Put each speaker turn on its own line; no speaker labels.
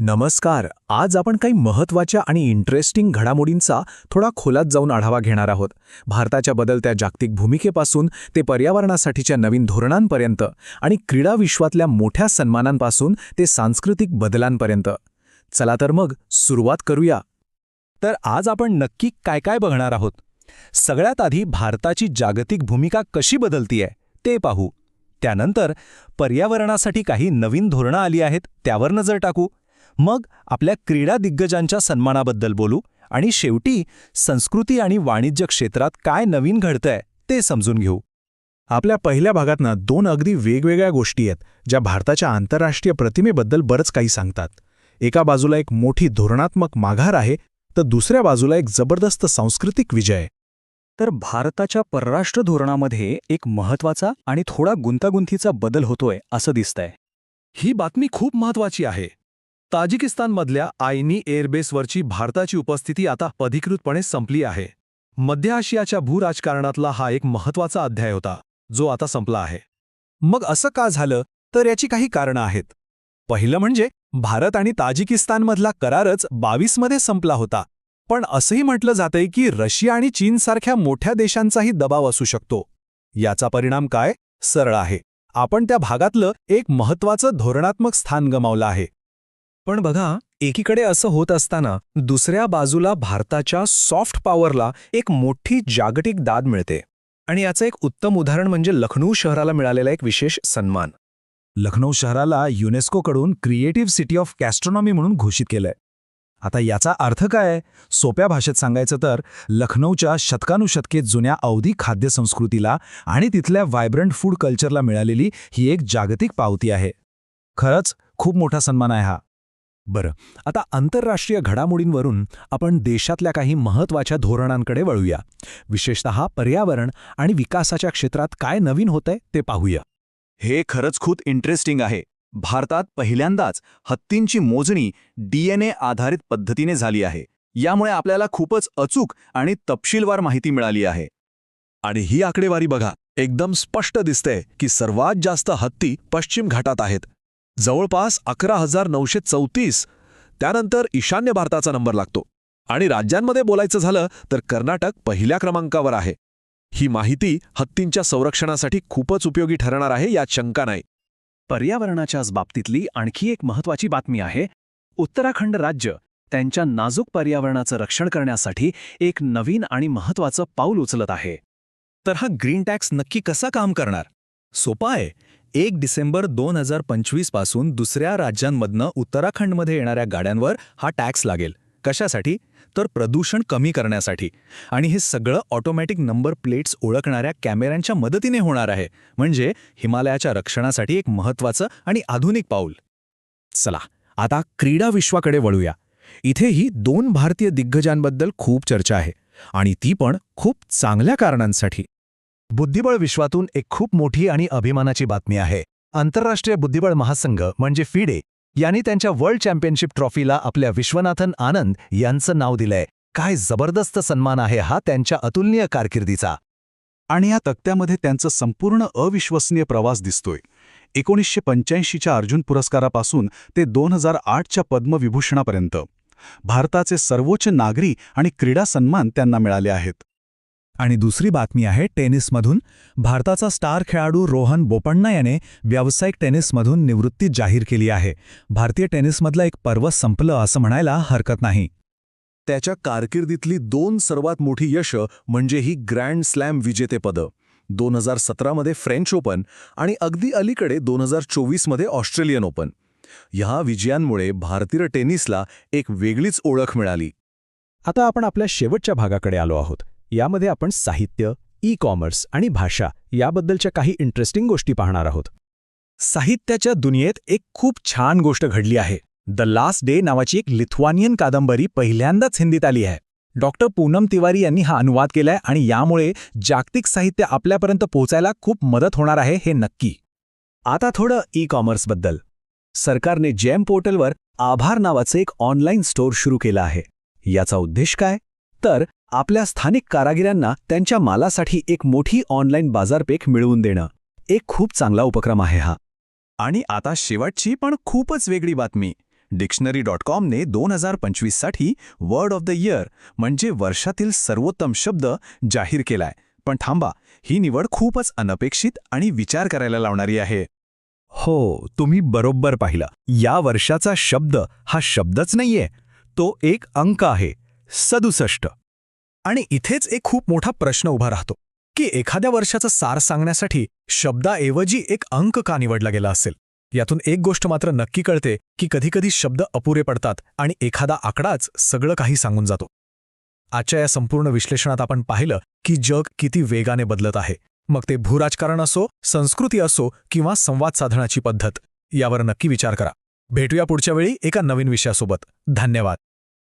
नमस्कार. आज आपण काही महत्त्वाच्या आणि इंटरेस्टिंग घडामोडींचा थोडा खोलात जाऊन आढावा घेणार आहोत. भारताच्या बदलत्या जागतिक भूमिकेपासून ते पर्यावरणासाठीच्या नवीन धोरणांपर्यंत आणि क्रीडा विश्वातल्या मोठ्या सन्मानांपासून ते सांस्कृतिक बदलांपर्यंत. चला तर मग सुरुवात करूया. तर आज आपण नक्की काय काय बघणार आहोत? सगळ्यात आधी भारताची जागतिक भूमिका कशी बदलतीये ते पाहू. त्यानंतर पर्यावरणासाठी काही नवीन धोरणं आली आहेत त्यावर नजर टाकू. मग आपल्या क्रीडा दिग्गजांच्या सन्मानाबद्दल बोलू आणि शेवटी संस्कृती आणि वाणिज्य क्षेत्रात काय नवीन घडतंय ते समजून घेऊ. आपल्या पहिल्या भागातनं दोन अगदी वेगवेगळ्या गोष्टी आहेत ज्या भारताच्या आंतरराष्ट्रीय प्रतिमेबद्दल बरंच काही सांगतात. एका बाजूला एक मोठी धोरणात्मक माघार आहे तर दुसऱ्या बाजूला एक जबरदस्त सांस्कृतिक विजय.
तर भारताच्या परराष्ट्र धोरणामध्ये एक महत्त्वाचा आणि थोडा गुंतागुंतीचा बदल होतोय असं दिसतंय.
ही बातमी खूप महत्वाची आहे. ताजिकिस्तानमधल्या आयनी एअरबेसवरची भारताची उपस्थिती आता अधिकृतपणे संपली आहे. मध्य आशियाच्या भूराजकारणातला हा एक महत्त्वाचा अध्याय होता जो आता संपला आहे.
मग असं का झालं? तर याची काही कारणं आहेत. पहिलं म्हणजे भारत आणि ताजिकिस्तानमधला करारच बावीसमध्ये संपला होता. पण असंही म्हटलं जातंय की रशिया आणि चीनसारख्या मोठ्या देशांचाही दबाव असू शकतो. याचा परिणाम काय? सरळ आहे. आपण त्या भागातलं एक महत्त्वाचं धोरणात्मक स्थान गमावलं आहे. पण बघा एकीकडे असं होत असताना दुसऱ्या बाजूला भारताच्या सॉफ्ट पॉवरला एक मोठी जागतिक दाद मिळते. आणि याचं एक उत्तम उदाहरण म्हणजे लखनौ शहराला मिळालेला एक विशेष सन्मान. लखनौ शहराला युनेस्कोकडून क्रिएटिव्ह सिटी ऑफ कॅस्ट्रॉनॉमी म्हणून घोषित केलंय. आता याचा अर्थ काय? सोप्या भाषेत सांगायचं तर लखनौच्या शतकानुशतके जुन्या अवधी खाद्यसंस्कृतीला आणि तिथल्या व्हायब्रंट फूड कल्चरला मिळालेली ही एक जागतिक पावती आहे. खरंच खूप मोठा सन्मान आहे हा. बरं आता आंतरराष्ट्रीय घडामोडींवरून आपण देशातल्या काही महत्त्वाच्या धोरणांकडे वळूया. विशेषतः पर्यावरण आणि विकासाच्या क्षेत्रात काय नवीन होतंय ते पाहूया.
हे खरंच खूप इंटरेस्टिंग आहे. भारतात पहिल्यांदाच हत्तींची मोजणी डीएनए आधारित पद्धतीने झाली आहे. यामुळे आपल्याला खूपच अचूक आणि तपशीलवार माहिती मिळाली आहे.
आणि ही आकडेवारी बघा एकदम स्पष्ट दिसते की सर्वात जास्त हत्ती पश्चिम घाटात आहेत. जवळपास अकरा हजार नऊशे चौतीस. त्यानंतर ईशान्य भारताचा नंबर लागतो. आणि राज्यांमध्ये बोलायचं झालं तर कर्नाटक पहिल्या क्रमांकावर आहे. ही माहिती हत्तींच्या संरक्षणासाठी खूपच उपयोगी ठरणार आहे यात शंका नाही.
पर्यावरणाच्याच बाबतीतली आणखी एक महत्वाची बातमी आहे. उत्तराखंड राज्य त्यांच्या नाजूक पर्यावरणाचं रक्षण करण्यासाठी एक नवीन आणि महत्वाचं पाऊल उचलत आहे.
तर हा ग्रीन टॅक्स नक्की कसा काम करणार? सोपा आहे. एक डिसेंबर दोन हजार पंचवीसपासून दुसऱ्या राज्यांमधनं उत्तराखंडमध्ये येणाऱ्या गाड्यांवर हा टॅक्स लागेल. कशासाठी? तर प्रदूषण कमी करण्यासाठी. आणि हे सगळं ऑटोमॅटिक नंबर प्लेट्स ओळखणाऱ्या कॅमेऱ्यांच्या मदतीने होणार आहे. म्हणजे हिमालयाच्या रक्षणासाठी एक महत्त्वाचं आणि आधुनिक पाऊल. चला आता क्रीडा विश्वाकडे वळूया. इथेही दोन भारतीय दिग्गजांबद्दल खूप चर्चा आहे. आणि ती पण खूप चांगल्या कारणांसाठी. बुद्धिबळ विश्वातून एक खूप मोठी आणि अभिमानाची बातमी आहे. आंतरराष्ट्रीय बुद्धिबळ महासंघ म्हणजे फिडे यांनी त्यांच्या वर्ल्ड चॅम्पियनशिप ट्रॉफीला आपल्या विश्वनाथन आनंद यांचं नाव दिलंय. काय जबरदस्त सन्मान आहे हा त्यांच्या अतुलनीय कारकिर्दीचा.
आणि या तक्त्यामध्ये त्यांचा संपूर्ण अविश्वसनीय प्रवास दिसतोय. एकोणीसशे पंच्याऐंशीच्या अर्जुन पुरस्कारापासून ते दोन हजार आठच्या पद्मविभूषणापर्यंत. भारताचे सर्वोच्च नागरी आणि क्रीडा सन्मान त्यांना मिळाले आहेत.
आणि दुसरी बातमी आहे टेनिसमधून. भारताचा स्टार खेळाडू रोहन बोपण्णा याने व्यावसायिक टेनिसमधून निवृत्ती जाहीर केली आहे. भारतीय टेनिसमधलं एक पर्व संपलं असं म्हणायला हरकत नाही.
त्याच्या कारकिर्दीतली दोन सर्वात मोठी यश म्हणजे ही ग्रँड स्लॅम विजेतेपदं. दोन हजार सतरामध्ये फ्रेंच ओपन आणि अगदी अलीकडे दोन हजार चोवीसमध्ये ऑस्ट्रेलियन ओपन. ह्या विजयांमुळे भारतीय टेनिसला एक वेगळीच ओळख मिळाली.
आता आपण आपल्या शेवटच्या भागाकडे आलो आहोत. यामध्ये आपण साहित्य ई कॉमर्स आणि भाषा याबद्दलच्या काही इंटरेस्टिंग गोष्टी पाहणार आहोत. साहित्याच्या दुनियेत एक खूप छान गोष्ट घडली आहे. द लास्ट डे नावाची एक लिथुआनियन कादंबरी पहिल्यांदाच हिंदीत आली आहे. डॉक्टर पूनम तिवारी यांनी हा अनुवाद केलाय आणि यामुळे जागतिक साहित्य आपल्यापर्यंत पोहोचायला खूप मदत होणार आहे हे नक्की. आता थोडं ई कॉमर्सबद्दल सरकारने जेम पोर्टलवर आभार नावाचं एक ऑनलाईन स्टोअर सुरू केलं आहे. याचा उद्देश काय? तर आपल्या स्थानिक कारागिरांना त्यांच्या मालासाठी एक मोठी ऑनलाईन बाजारपेठ मिळवून देणं एक खूप चांगला उपक्रम आहे हा.
आणि आता शेवटची पण खूपच वेगळी बातमी. डिक्शनरी डॉट कॉमने दोन हजार पंचवीससाठी वर्ड ऑफ द इयर म्हणजे वर्षातील सर्वोत्तम शब्द जाहीर केलाय. पण थांबा ही निवड खूपच अनपेक्षित आणि विचार करायला लावणारी आहे.
हो तुम्ही बरोबर पाहिलं. या वर्षाचा शब्द हा शब्दच नाहीये. तो एक अंक आहे. सदुसष्ट. आणि इथेच एक खूप मोठा प्रश्न उभा राहतो की एखाद्या वर्षाचं सार सांगण्यासाठी शब्दाऐवजी एक अंक का निवडला गेला असेल? यातून एक गोष्ट मात्र नक्की कळते की कधीकधी शब्द अपुरे पडतात आणि एखादा आकडाच सगळं काही सांगून जातो. आजच्या या संपूर्ण विश्लेषणात आपण पाहिलं की जग किती वेगाने बदलत आहे. मग ते भूराजकारण असो संस्कृती असो किंवा संवाद साधण्याची पद्धत यावर नक्की विचार करा. भेटूया पुढच्या वेळी एका नवीन विषयासोबत. धन्यवाद.